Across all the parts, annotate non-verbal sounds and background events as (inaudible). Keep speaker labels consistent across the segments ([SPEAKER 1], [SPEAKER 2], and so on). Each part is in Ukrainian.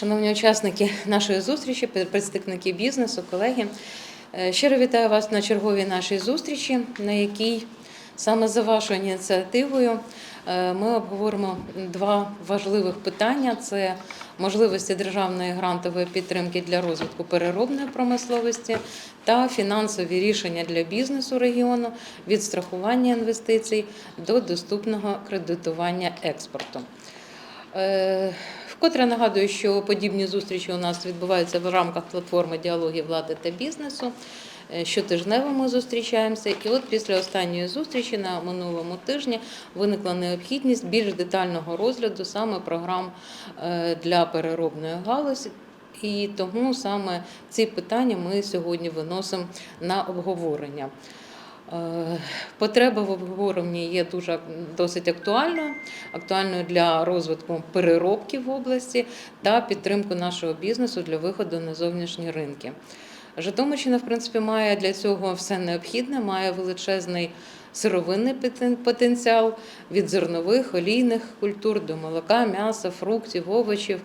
[SPEAKER 1] Шановні учасники нашої зустрічі, представники бізнесу, колеги, е, щиро вітаю вас на черговій нашій зустрічі, на якій саме за вашою ініціативою е, ми обговоримо два важливих питання: це можливості державної грантової підтримки для розвитку переробної промисловості та фінансові рішення для бізнесу регіону від страхування інвестицій до доступного кредитування експорту. Вкотре нагадую, що подібні зустрічі у нас відбуваються в рамках платформи діалогів влади та бізнесу. Е, Щотижнево ми зустрічаємося, і от після останньої зустрічі на минулому тижні виникла необхідність більш детального розгляду саме програм е, для переробної галузі. І тому саме ці питання ми сьогодні виносимо на обговорення. Е, Потреба в обговоренні є дуже досить актуальною, актуальною для розвитку переробки в області та підтримку нашого бізнесу для виходу на зовнішні ринки. Житомирщина, в принципі, має для цього все необхідне, має величезний сировинний потенціал від зернових, олійних культур до молока, м'яса, фруктів, овочів.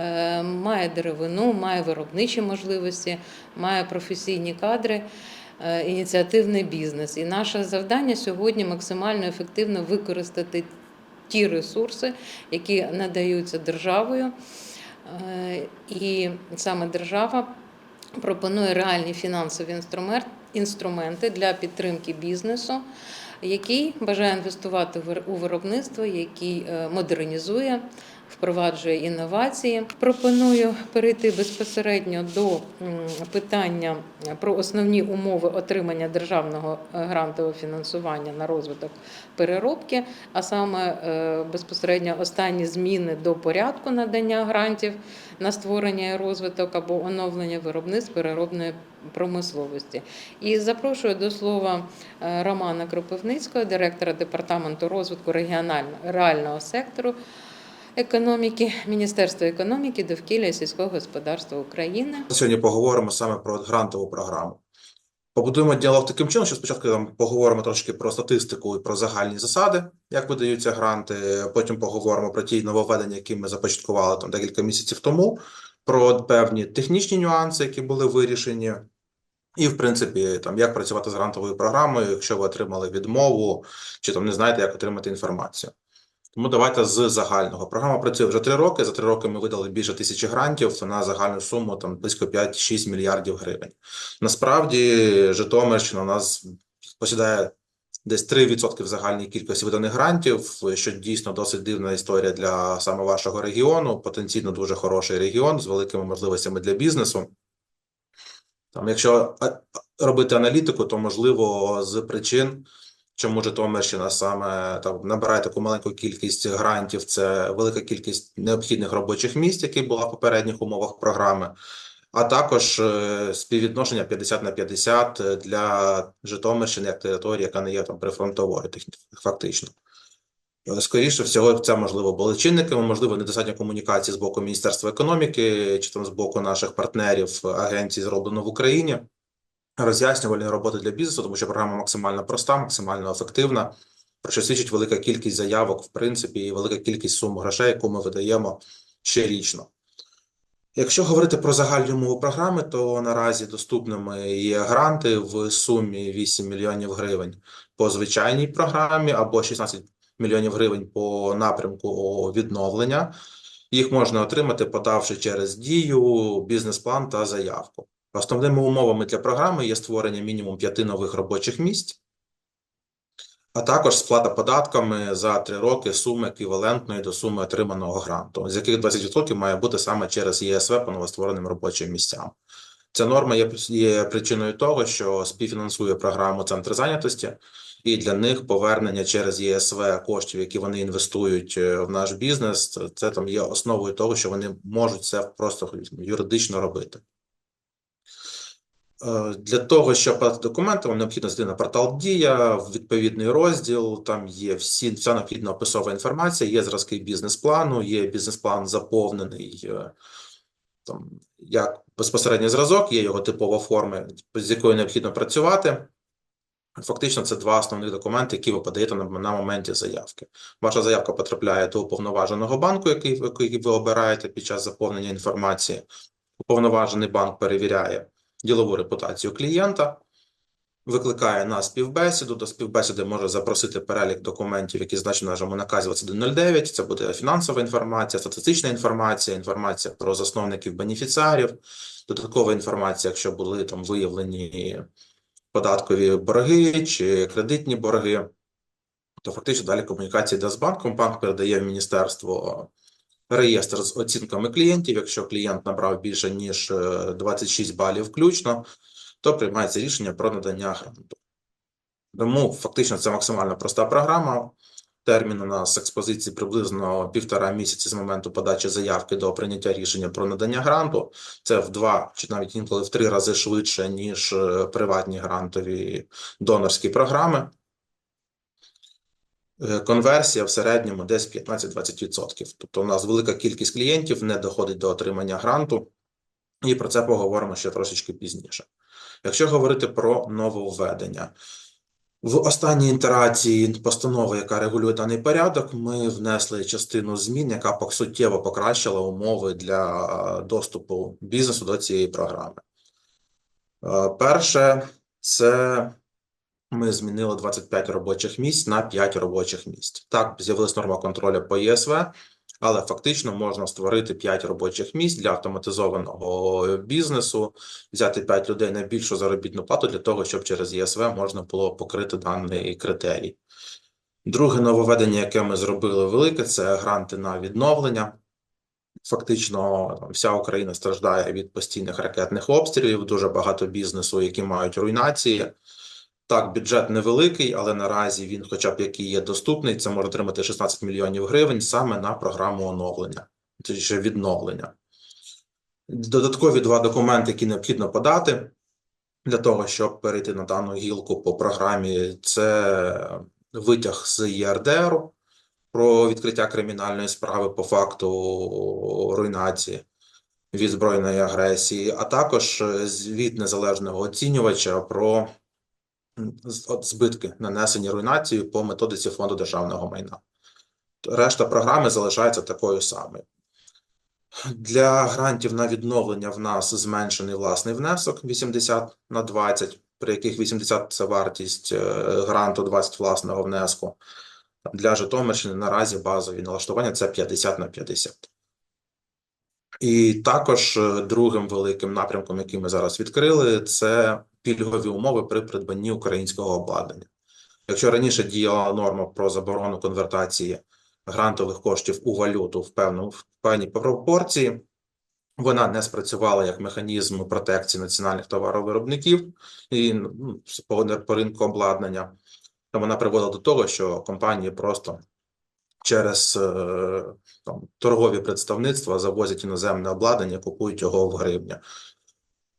[SPEAKER 1] Е, Має деревину, має виробничі можливості, має професійні кадри ініціативний бізнес. І наше завдання сьогодні максимально ефективно використати ті ресурси, які надаються державою. Е, І саме держава пропонує реальні фінансові інструмент- інструменти для підтримки бізнесу, який бажає інвестувати у виробництво, який е, модернізує, впроваджує інновації. Пропоную перейти безпосередньо до питання про основні умови отримання державного е, грантового фінансування на розвиток переробки, а саме е, безпосередньо останні зміни до порядку надання грантів на створення і розвиток або оновлення виробництв переробної промисловості. І запрошую до слова е, Романа Кропивницького, директора департаменту розвитку регіонального реального сектору економіки Міністерства економіки, довкілля сільського господарства України.
[SPEAKER 2] Сьогодні поговоримо саме про грантову програму. Побудуємо діалог таким чином, що спочатку там поговоримо трошки про статистику і про загальні засади, як видаються гранти. Потім поговоримо про ті нововведення, які ми започаткували там декілька місяців тому, про певні технічні нюанси, які були вирішені. І, в принципі, там як працювати з грантовою програмою, якщо ви отримали відмову, чи там не знаєте, як отримати інформацію. Тому давайте з загального. Програма працює вже три роки. За три роки ми видали більше тисячі грантів на загальну суму там близько 5-6 мільярдів гривень. Насправді, Житомирщина у нас посідає десь 3% в загальній кількості виданих грантів, що дійсно досить дивна історія для саме вашого регіону. Потенційно дуже хороший регіон з великими можливостями для бізнесу. Там, якщо робити аналітику, то можливо з причин, чому Житомирщина саме там набирає таку маленьку кількість грантів, це велика кількість необхідних робочих місць, які була в попередніх умовах програми, а також е, співвідношення 50 на 50 для Житомирщини як території, яка не є там прифронтовою, фактично. Скоріше всього, це можливо були чинниками, можливо, недостатньо комунікації з боку Міністерства економіки чи там з боку наших партнерів агенцій зроблено в Україні. Роз'яснювальні роботи для бізнесу, тому що програма максимально проста, максимально ефективна, про що свідчить велика кількість заявок, в принципі, і велика кількість сум грошей, яку ми видаємо щорічно. Якщо говорити про загальні умови програми, то наразі доступними є гранти в сумі 8 мільйонів гривень по звичайній програмі або 16 мільйонів гривень по напрямку відновлення. Їх можна отримати, подавши через дію, бізнес-план та заявку. Основними умовами для програми є створення мінімум п'яти нових робочих місць, а також сплата податками за три роки суми еквівалентної до суми отриманого гранту, з яких 20% має бути саме через ЄСВ по новоствореним робочим місцям. Ця норма є, є причиною того, що співфінансує програму Центр зайнятості, і для них повернення через ЄСВ коштів, які вони інвестують е, в наш бізнес, це там є основою того, що вони можуть це просто юридично робити. Е, Для того, щоб подати документи, вам необхідно зайти на портал Дія, відповідний розділ. Там є всі вся необхідна описова інформація, є зразки бізнес-плану, є бізнес-план заповнений е, там як безпосередній зразок, є його типова форма, з якою необхідно працювати. Фактично, це два основних документи, які ви подаєте на, на моменті заявки. Ваша заявка потрапляє до уповноваженого банку, який, який ви обираєте під час заповнення інформації. Уповноважений банк перевіряє ділову репутацію клієнта, викликає на співбесіду. До співбесіди може запросити перелік документів, які значені в нашому наказі 2109. Це буде фінансова інформація, статистична інформація, інформація про засновників бенефіціарів, додаткова інформація, якщо були там виявлені податкові борги чи кредитні борги, то фактично далі комунікація йде з банком. Банк передає в міністерство реєстр з оцінками клієнтів. Якщо клієнт набрав більше ніж е, 26 балів включно, то приймається рішення про надання гранту. Тому фактично це максимально проста програма. Термін у нас експозиції приблизно півтора місяці з моменту подачі заявки до прийняття рішення про надання гранту. Це в два чи навіть інколи в три рази швидше, ніж е, приватні грантові донорські програми. Е, Конверсія в середньому десь 15-20%. Тобто у нас велика кількість клієнтів не доходить до отримання гранту, і про це поговоримо ще трошечки пізніше. Якщо говорити про нововведення, в останній інтерації постанови, яка регулює даний порядок, ми внесли частину змін, яка суттєво покращила умови для е, доступу бізнесу до цієї програми. Е, Перше, це ми змінили 25 робочих місць на 5 робочих місць. Так, з'явилась норма контролю по ЄСВ, але фактично можна створити 5 робочих місць для автоматизованого бізнесу, взяти 5 людей на більшу заробітну плату для того, щоб через ЄСВ можна було покрити даний критерій. Друге нововведення, яке ми зробили велике, це гранти на відновлення. Фактично, вся Україна страждає від постійних ракетних обстрілів, дуже багато бізнесу, які мають руйнації. Так, бюджет невеликий, але наразі він, хоча б який є доступний, це може отримати 16 мільйонів гривень саме на програму оновлення, точніше відновлення. Додаткові два документи, які необхідно подати для того, щоб перейти на дану гілку по програмі, це витяг з ЄРДР про відкриття кримінальної справи по факту руйнації від збройної агресії, а також звіт незалежного оцінювача про збитки, нанесені руйнацією по методиці фонду державного майна. Решта програми залишається такою самою. Для грантів на відновлення в нас зменшений власний внесок 80 на 20, при яких 80 – це вартість е, гранту, 20 – власного внеску. Для Житомирщини наразі базові налаштування – це 50 на 50. І також е, другим великим напрямком, який ми зараз відкрили, це пільгові умови при придбанні українського обладнання. Якщо раніше діяла норма про заборону конвертації грантових коштів у валюту в певному в певній пропорції, вона не спрацювала як механізм протекції національних товаровиробників і ну, по, ринку обладнання. То вона приводила до того, що компанії просто через е, там, торгові представництва завозять іноземне обладнання, купують його в гривня,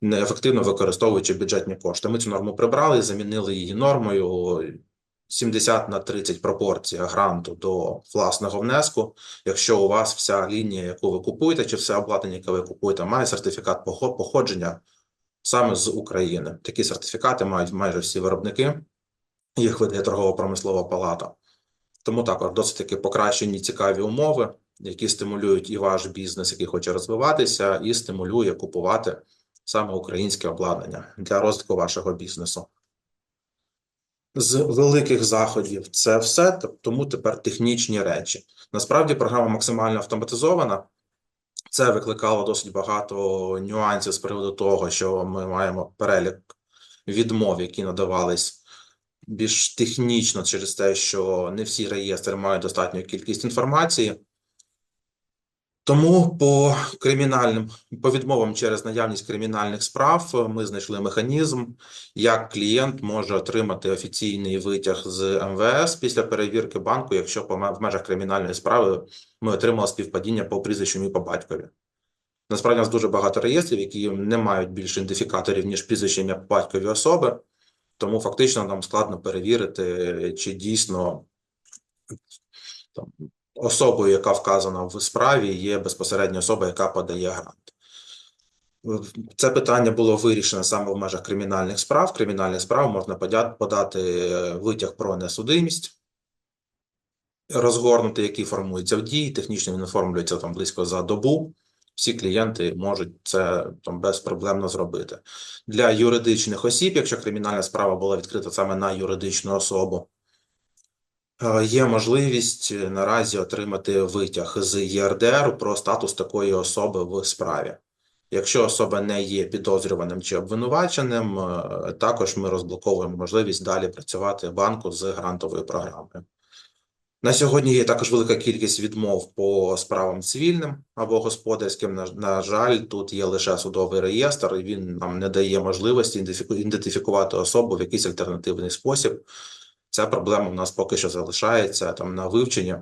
[SPEAKER 2] неефективно використовуючи бюджетні кошти. Ми цю норму прибрали, замінили її нормою 70 на 30 пропорція гранту до власного внеску. Якщо у вас вся лінія, яку ви купуєте, чи все обладнання, яке ви купуєте, має сертифікат походження саме з України. Такі сертифікати мають майже всі виробники, їх видає торгово-промислова палата. Тому також досить таки покращені цікаві умови, які стимулюють і ваш бізнес, який хоче розвиватися, і стимулює купувати саме українське обладнання для розвитку вашого бізнесу. З великих заходів це все, тому тепер технічні речі. Насправді програма максимально автоматизована. Це викликало досить багато нюансів з приводу того, що ми маємо перелік відмов, які надавались більш технічно через те, що не всі реєстри мають достатню кількість інформації. Тому по кримінальним по відмовам через наявність кримінальних справ е, ми знайшли механізм, як клієнт може отримати офіційний витяг з МВС після перевірки банку, якщо в межах кримінальної справи ми отримали співпадіння по прізвищу і по батькові. Насправді у нас дуже багато реєстрів, які не мають більше ідентифікаторів, ніж прізвище ім'я батькові особи. Тому фактично нам складно перевірити, чи дійсно там, особою, яка вказана в справі, є безпосередньо особа, яка подає грант. Це питання було вирішено саме в межах кримінальних справ. Кримінальних справ можна подати е, витяг про несудимість, розгорнути, який формується в дії. Технічно він оформлюється там близько за добу. Всі клієнти можуть це там безпроблемно зробити. Для юридичних осіб, якщо кримінальна справа була відкрита саме на юридичну особу, є можливість е, наразі отримати витяг з ЄРДР про статус такої особи в справі. Якщо особа не є підозрюваним чи обвинуваченим, е, також ми розблоковуємо можливість далі працювати банку з грантовою програмою. На сьогодні є також велика кількість відмов по справам цивільним або господарським. На, жаль, тут є лише судовий реєстр, і він нам не дає можливості ідентифіку- ідентифікувати особу в якийсь альтернативний спосіб. Ця проблема в нас поки що залишається там на вивчення.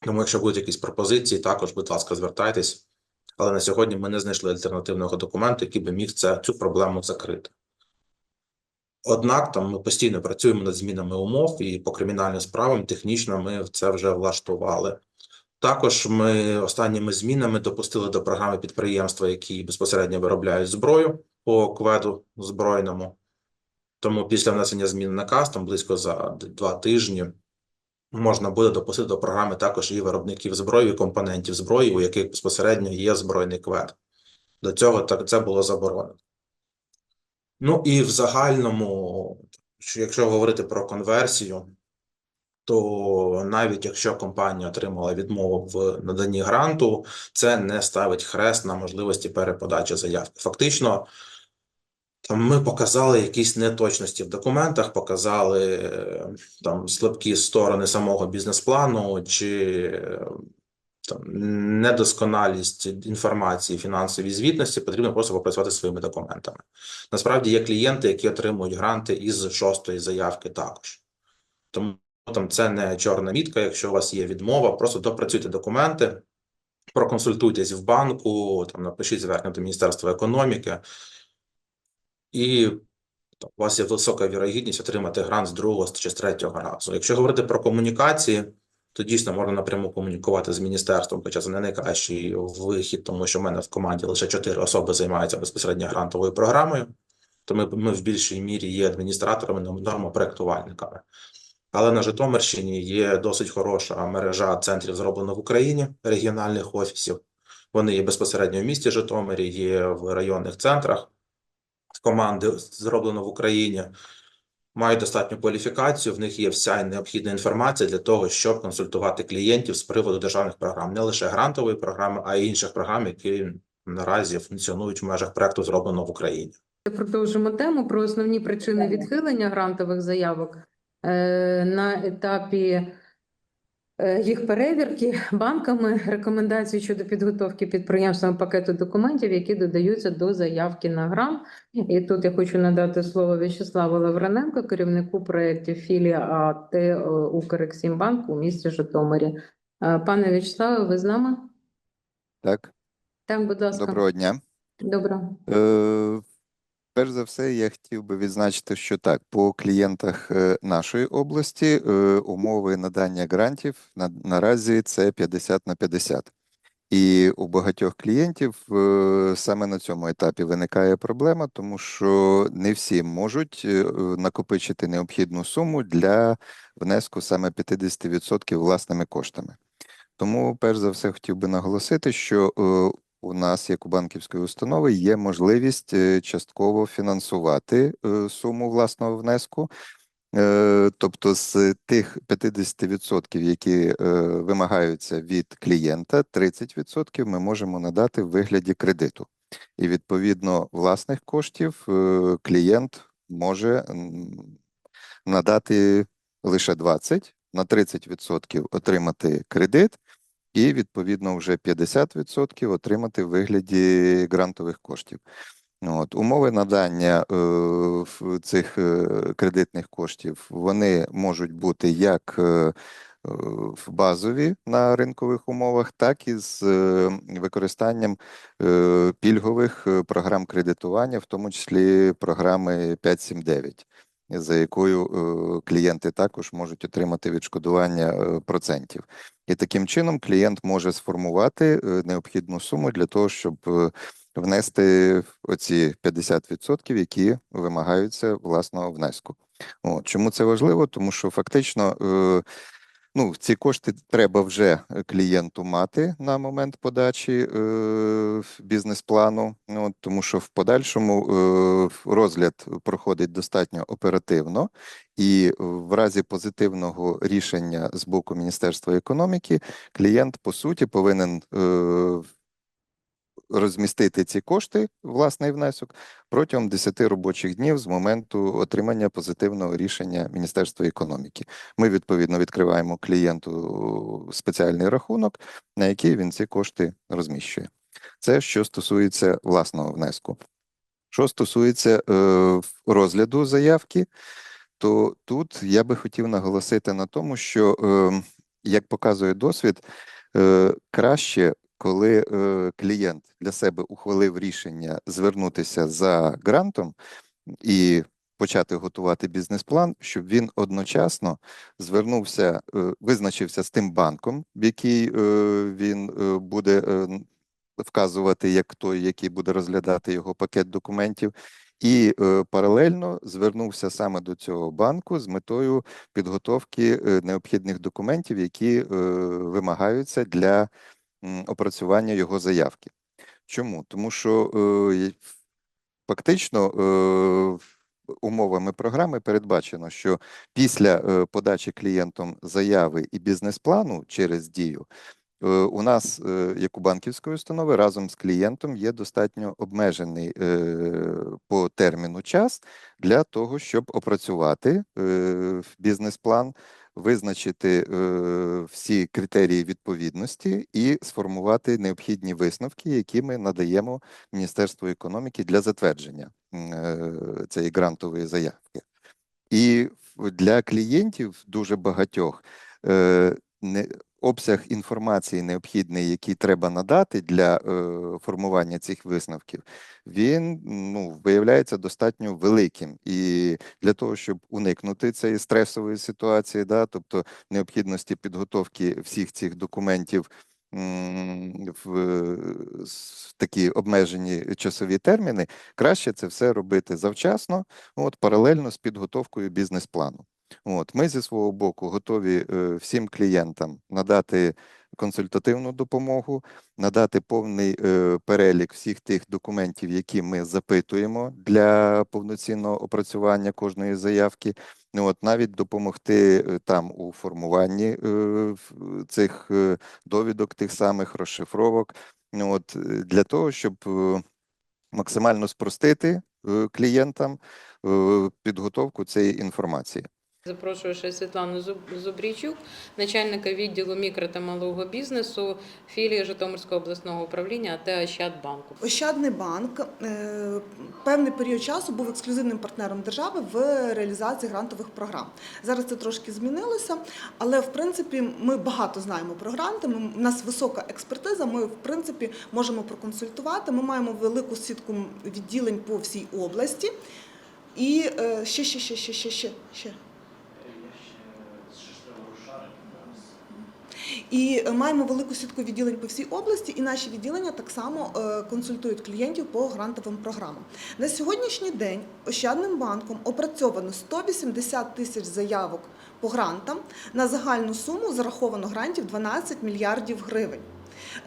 [SPEAKER 2] Тому, якщо будуть якісь пропозиції, також, будь ласка, звертайтесь. Але на сьогодні ми не знайшли альтернативного документу, який би міг це, цю проблему закрити. Однак там ми постійно працюємо над змінами умов і по кримінальним справам технічно ми це вже влаштували. Також ми останніми змінами допустили до програми підприємства, які безпосередньо виробляють зброю по кведу збройному. Тому після внесення змін в наказ, там близько за два тижні, можна буде допустити до програми також і виробників зброї, і компонентів зброї, у яких безпосередньо є збройний квед. До цього так це було заборонено. Ну і в загальному, що якщо говорити про конверсію, то навіть якщо компанія отримала відмову в наданні гранту, це не ставить хрест на можливості переподачі заявки. Фактично, там ми показали якісь неточності в документах, показали е, там слабкі сторони самого бізнес-плану чи е, там, недосконалість інформації, фінансовій звітності, потрібно просто попрацювати своїми документами. Насправді є клієнти, які отримують гранти із шостої заявки також. Тому там це не чорна мітка, якщо у вас є відмова, просто допрацюйте документи, проконсультуйтесь в банку, там напишіть звернення до Міністерства економіки, і у вас є висока вірогідність отримати грант з другого чи з третього разу. Якщо говорити про комунікації, то дійсно можна напряму комунікувати з міністерством, хоча це не найкращий вихід, тому що в мене в команді лише чотири особи займаються безпосередньо грантовою програмою. То ми, ми в більшій мірі є адміністраторами, нормопроектувальниками. Але на Житомирщині є досить хороша мережа центрів зроблено в Україні, регіональних офісів. Вони є безпосередньо в місті Житомирі, є в районних центрах. Команди зроблено в Україні мають достатню кваліфікацію, в них є вся необхідна інформація для того, щоб консультувати клієнтів з приводу державних програм, не лише грантової програми, а й інших програм, які наразі функціонують в межах проекту зроблено в Україні.
[SPEAKER 1] Продовжимо тему про основні причини відхилення грантових заявок Е, на етапі їх перевірки банками рекомендації щодо підготовки підприємствам пакету документів, які додаються до заявки на грант. І тут я хочу надати слово В'ячеславу Лаврененко, керівнику проєктів філія АТ е, Укрексімбанк у місті Житомирі. Е, Пане В'ячеславе, ви з нами?
[SPEAKER 3] Так,
[SPEAKER 1] Так, будь ласка.
[SPEAKER 3] доброго дня.
[SPEAKER 1] Доброго.
[SPEAKER 3] Е, перш за все, я хотів би відзначити, що так, по клієнтах е, нашої області е, умови надання грантів на, наразі це 50 на 50. І у багатьох клієнтів е, саме на цьому етапі виникає проблема, тому що не всі можуть накопичити необхідну суму для внеску саме 50% власними коштами. Тому, перш за все, хотів би наголосити, що у нас, як у банківської установи, є можливість е, частково фінансувати е, суму власного внеску. Е, Тобто з тих 50%, які вимагаються від клієнта, 30% ми можемо надати в вигляді кредиту. І відповідно власних коштів клієнт може надати лише 20%, на 30% отримати кредит, і відповідно вже 50% отримати в вигляді грантових коштів. От, умови надання е, цих е, кредитних коштів вони можуть бути як е, е, в базові на ринкових умовах, так і з використанням пільгових програм кредитування, в тому числі програми 579, за якою клієнти також можуть отримати відшкодування процентів. І таким чином клієнт може сформувати е, необхідну суму для того, щоб е, внести оці 50%, які вимагаються власного внеску. От. Чому це важливо? Тому що фактично е, ну, ці кошти треба вже клієнту мати на момент подачі е, бізнес-плану, ну, тому що в подальшому е, розгляд проходить достатньо оперативно, і в разі позитивного рішення з боку Міністерства економіки клієнт по суті повинен е, розмістити ці кошти, власний внесок, протягом 10 робочих днів з моменту отримання позитивного рішення Міністерства економіки. Ми відповідно відкриваємо клієнту спеціальний рахунок, на який він ці кошти розміщує. Це що стосується власного внеску. Що стосується е, розгляду заявки, то тут я би хотів наголосити на тому, що, е, як показує досвід, е, краще, коли е, клієнт для себе ухвалив рішення звернутися за грантом і почати готувати бізнес-план, щоб він одночасно звернувся, е, визначився з тим банком, в який е, він е, буде е, вказувати як той, який буде розглядати його пакет документів, і е, паралельно звернувся саме до цього банку з метою підготовки е, необхідних документів, які е, вимагаються для опрацювання його заявки. Чому? Тому що е, фактично е, умовами програми передбачено, що після е, подачі клієнтом заяви і бізнес-плану через дію. е, У нас, е, як у банківської установи, разом з клієнтом є достатньо обмежений е, по терміну час для того, щоб опрацювати бізнес-план, визначити е, всі критерії відповідності і сформувати необхідні висновки, які ми надаємо Міністерству економіки для затвердження е, цієї грантової заявки. І для клієнтів дуже багатьох е, не, обсяг інформації необхідний, який треба надати для е, формування цих висновків, він ну, виявляється достатньо великим. І для того, щоб уникнути цієї стресової ситуації, да, тобто необхідності підготовки всіх цих документів в такі обмежені часові терміни, краще це все робити завчасно, от паралельно з підготовкою бізнес-плану. От ми зі свого боку готові е, всім клієнтам надати консультативну допомогу, надати повний е, перелік всіх тих документів, які ми запитуємо для повноцінного опрацювання кожної заявки. Ну, от навіть допомогти е, там у формуванні цих довідок, тих самих розшифровок. Ну, от, для того, щоб максимально спростити клієнтам підготовку цієї інформації.
[SPEAKER 1] Запрошую ще Світлану Зуб- Зубрійчук, начальника відділу мікро та малого бізнесу філії Житомирського обласного управління АТ Ощадбанку.
[SPEAKER 4] Ощадний банк е, певний період часу був ексклюзивним партнером держави в реалізації грантових програм. Зараз це трошки змінилося, але в принципі ми багато знаємо про гранти. Ми, у нас висока експертиза. Ми в принципі можемо проконсультувати. Ми маємо велику сітку відділень по всій області. І е, ще, ще, ще, ще, ще, ще, ще. І маємо велику сітку відділень по всій області, і наші відділення так само е, консультують клієнтів по грантовим програмам. На сьогоднішній день Ощадним банком опрацьовано 180 тисяч заявок по грантам на загальну суму зараховано грантів 12 мільярдів гривень.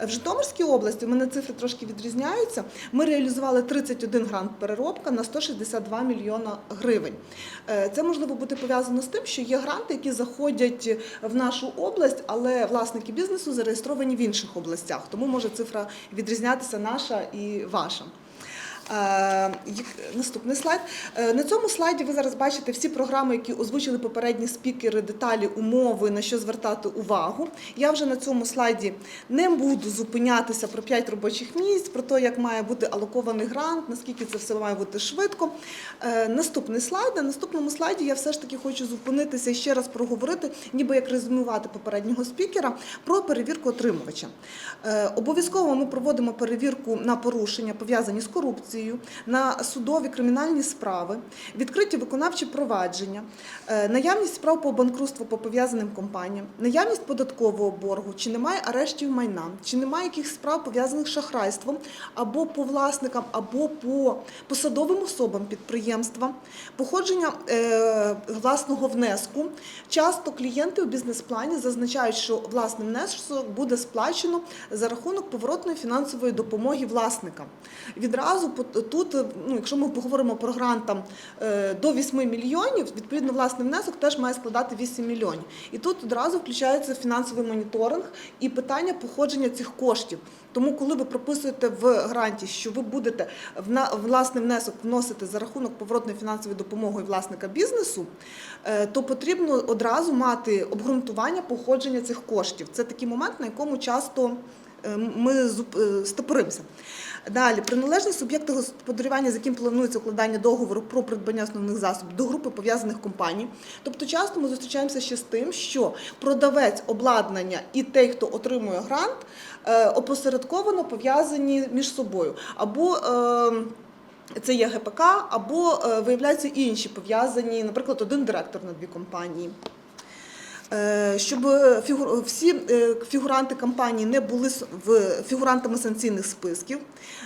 [SPEAKER 4] В Житомирській області у мене цифри трошки відрізняються. Ми реалізували 31 грант переробка на 162 мільйона гривень. Е, Це можливо бути пов'язано з тим, що є гранти, які заходять в нашу область, але власники бізнесу зареєстровані в інших областях. Тому може цифра відрізнятися наша і ваша. Е, Наступний слайд. Е, На цьому слайді ви зараз бачите всі програми, які озвучили попередні спікери, деталі, умови, на що звертати увагу. Я вже на цьому слайді не буду зупинятися про 5 робочих місць, про те, як має бути алокований грант, наскільки це все має бути швидко. Е, Наступний слайд. На наступному слайді я все ж таки хочу зупинитися і ще раз проговорити, ніби як резюмувати попереднього спікера, про перевірку отримувача. Обов'язково ми проводимо перевірку на порушення, пов'язані з корупцією, інформацією на судові кримінальні справи, відкриті виконавчі провадження, е, наявність справ по банкрутству по пов'язаним компаніям, наявність податкового боргу, чи немає арештів майна, чи немає якихось справ пов'язаних з шахрайством або по власникам, або по посадовим особам підприємства, походження е, власного внеску. Часто клієнти у бізнес-плані зазначають, що власний внесок буде сплачено за рахунок поворотної фінансової допомоги власникам. Відразу по- тут, ну, якщо ми поговоримо про грант там, е, до 8 мільйонів, відповідно, власний внесок теж має складати 8 мільйонів. І тут одразу включається фінансовий моніторинг і питання походження цих коштів. Тому, коли ви прописуєте в гранті, що ви будете власний внесок вносити за рахунок поворотної фінансової допомоги власника бізнесу, е, то потрібно одразу мати обґрунтування походження цих коштів. Це такий момент, на якому часто ми зуп- е, стопоримося. Далі, приналежність суб'єкта господарювання, з яким планується укладання договору про придбання основних засобів до групи пов'язаних компаній. Тобто часто ми зустрічаємося ще з тим, що продавець обладнання і той, хто отримує грант, е, опосередковано пов'язані між собою. Або е, це є ГПК, або е, виявляються інші пов'язані, наприклад, один директор на дві компанії. Е, Щоб фігур- всі е, фігуранти компанії не були в фігурантами санкційних списків,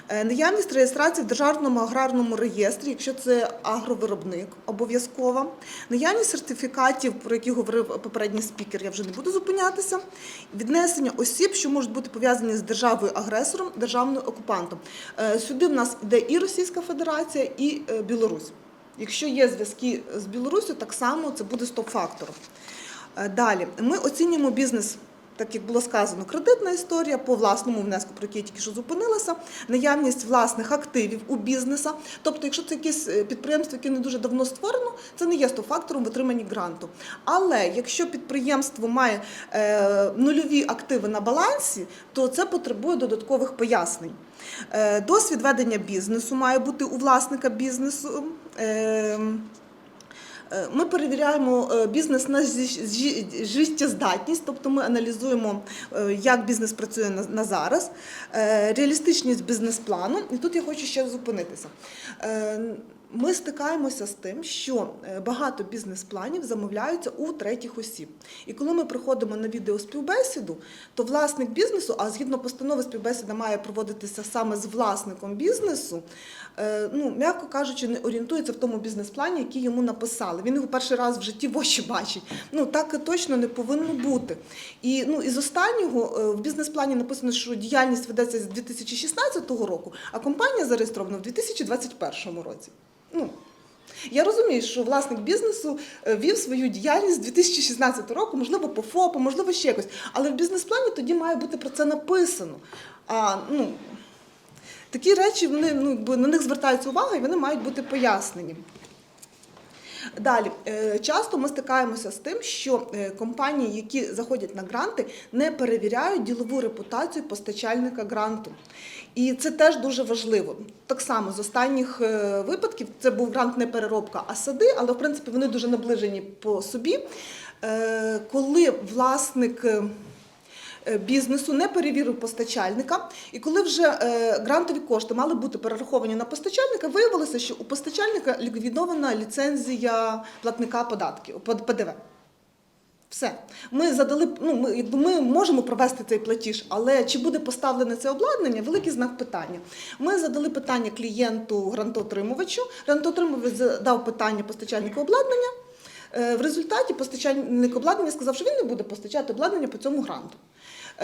[SPEAKER 4] Е, наявність реєстрації в державному аграрному реєстрі, якщо це агровиробник, обов'язкова, наявність сертифікатів, про які говорив попередній спікер, я вже не буду зупинятися, віднесення осіб, що можуть бути пов'язані з державою агресором, державним окупантом. Е, Сюди в нас йде і Російська Федерація, і е, Білорусь. Якщо є зв'язки з Білоруссю, так само це буде стоп-фактором. Е, Далі ми оцінюємо бізнес. Так як було сказано, кредитна історія по власному внеску, про який я тільки що зупинилася, наявність власних активів у бізнеса. Тобто, якщо це якесь е, підприємство, яке не дуже давно створено, це не є стоп-фактором в отриманні гранту. Але якщо підприємство має е, нульові активи на балансі, то це потребує додаткових пояснень. Е, досвід ведення бізнесу має бути у власника бізнесу. Е, Ми перевіряємо е, бізнес на життєздатність, тобто ми аналізуємо, е, як бізнес працює на- зараз, е, реалістичність бізнес-плану. І тут я хочу ще зупинитися. Е, Ми стикаємося з тим, що е, багато бізнес-планів замовляються у третіх осіб. І коли ми приходимо на відеоспівбесіду, то власник бізнесу, а згідно постанови співбесіда має проводитися саме з власником бізнесу, е, ну, м'яко кажучи, не орієнтується в тому бізнес-плані, який йому написали. Він його перший раз в житті в очі бачить. Ну так точно не повинно бути. І ну із останнього е, в бізнес-плані написано, що діяльність ведеться з 2016 року, а компанія зареєстрована в 2021 році. Ну, я розумію, що власник бізнесу е, вів свою діяльність з 2016 року, можливо, по ФОПу, можливо, ще якось. Але в бізнес-плані тоді має бути про це написано. А, ну, такі речі вони, ну, на них звертається увага і вони мають бути пояснені. Далі, е, часто ми стикаємося з тим, що е, компанії, які заходять на гранти, не перевіряють ділову репутацію постачальника гранту. І це теж дуже важливо. Так само з останніх е, випадків це був грант не переробка, а сади, але в принципі вони дуже наближені по собі. Коли власник. Е, Бізнесу не перевірив постачальника, і коли вже е, грантові кошти мали бути перераховані на постачальника, виявилося, що у постачальника ліквідована ліцензія платника податків ПДВ. Все. Ми задали, ну, ми, якби ми можемо провести цей платіж, але чи буде поставлене це обладнання, великий знак питання. Ми задали питання клієнту грантоотримувачу. Грантоотримувач задав питання постачальнику обладнання. Е, В результаті постачальник обладнання сказав, що він не буде постачати обладнання по цьому гранту.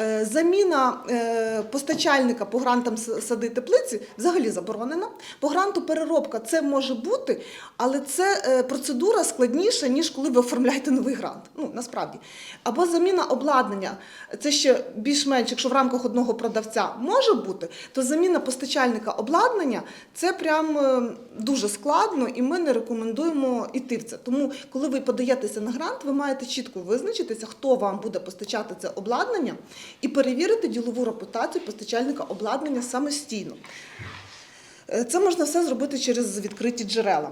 [SPEAKER 4] Е, Заміна е, постачальника по грантам сади теплиці взагалі заборонена. По гранту переробка це може бути, але це е, процедура складніша, ніж коли ви оформляєте новий грант. Ну насправді. Або заміна обладнання, це ще більш-менш, якщо в рамках одного продавця може бути, то заміна постачальника обладнання це прям дуже складно, і ми не рекомендуємо йти в це. Тому, коли ви подаєтеся на грант, ви маєте чітко визначитися, хто вам буде постачати це обладнання, і перевірити ділову репутацію постачальника обладнання самостійно. Е, Це можна все зробити через відкриті джерела.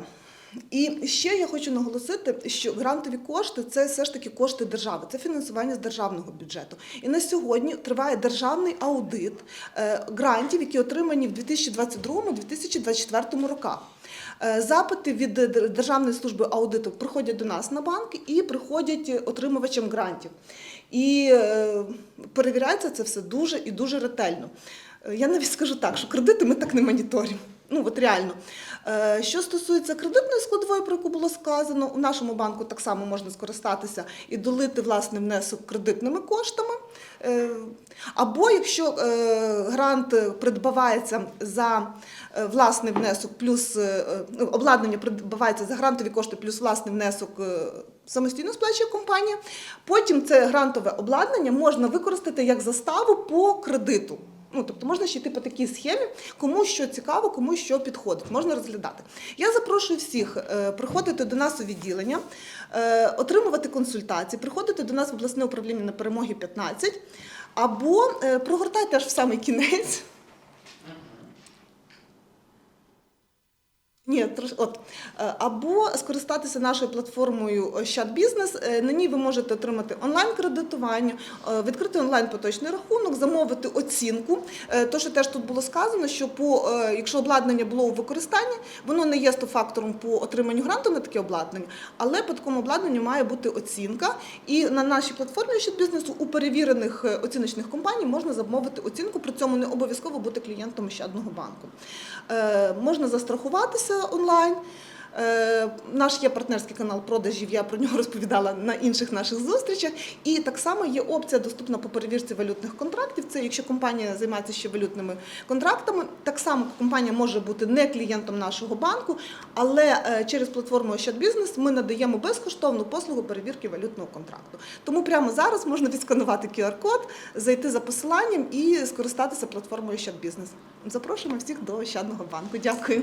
[SPEAKER 4] І ще я хочу наголосити, що грантові кошти це все ж таки кошти держави, це фінансування з державного бюджету. І на сьогодні триває державний аудит е, грантів, які отримані в 2022-2024 роках. Е, Запити від Державної служби аудиту приходять до нас на банк і приходять отримувачам грантів. І е, перевіряється це все дуже і дуже ретельно. Е, Я навіть скажу так, що кредити ми так не моніторимо. Ну от реально. Е, Що стосується кредитної складової, про яку було сказано, у нашому банку так само можна скористатися і долити власний внесок кредитними коштами. Е, Або якщо е, грант придбавається за власний внесок, плюс обладнання придбавається за грантові кошти, плюс власний внесок. Самостійно сплачує компанія. Потім це грантове обладнання можна використати як заставу по кредиту. Ну, тобто можна ще йти по такій схемі, кому що цікаво, кому що підходить, можна розглядати. Я запрошую всіх е, приходити до нас у відділення, е, отримувати консультації, приходити до нас в обласне управління на перемоги 15, або е, прогортайте аж в самий кінець. Ні, от Е, або скористатися нашою платформою Ощад Бізнес. Е, На ній ви можете отримати онлайн кредитування, е, відкрити онлайн поточний рахунок, замовити оцінку. Е, То, що теж тут було сказано, що по е, якщо обладнання було у використанні, воно не є стофактором по отриманню гранту на таке обладнання, але по такому обладнанню має бути оцінка. І на нашій платформі Ощад бізнесу у перевірених е, оціночних компаній можна замовити оцінку. При цьому не обов'язково бути клієнтом Ощадного банку. Е, Можна застрахуватися онлайн. Е, Наш є партнерський канал продажів, я про нього (laughs) розповідала на інших наших зустрічах. І так само є опція доступна по перевірці валютних контрактів. Це якщо компанія займається ще валютними контрактами, так само компанія може бути не клієнтом нашого банку, але е, через платформу Ощадбізнес ми надаємо безкоштовну послугу перевірки валютного контракту. Тому прямо зараз можна відсканувати QR-код, зайти за посиланням і скористатися платформою Ощадбізнес. Запрошуємо всіх до Ощадного банку. Дякую.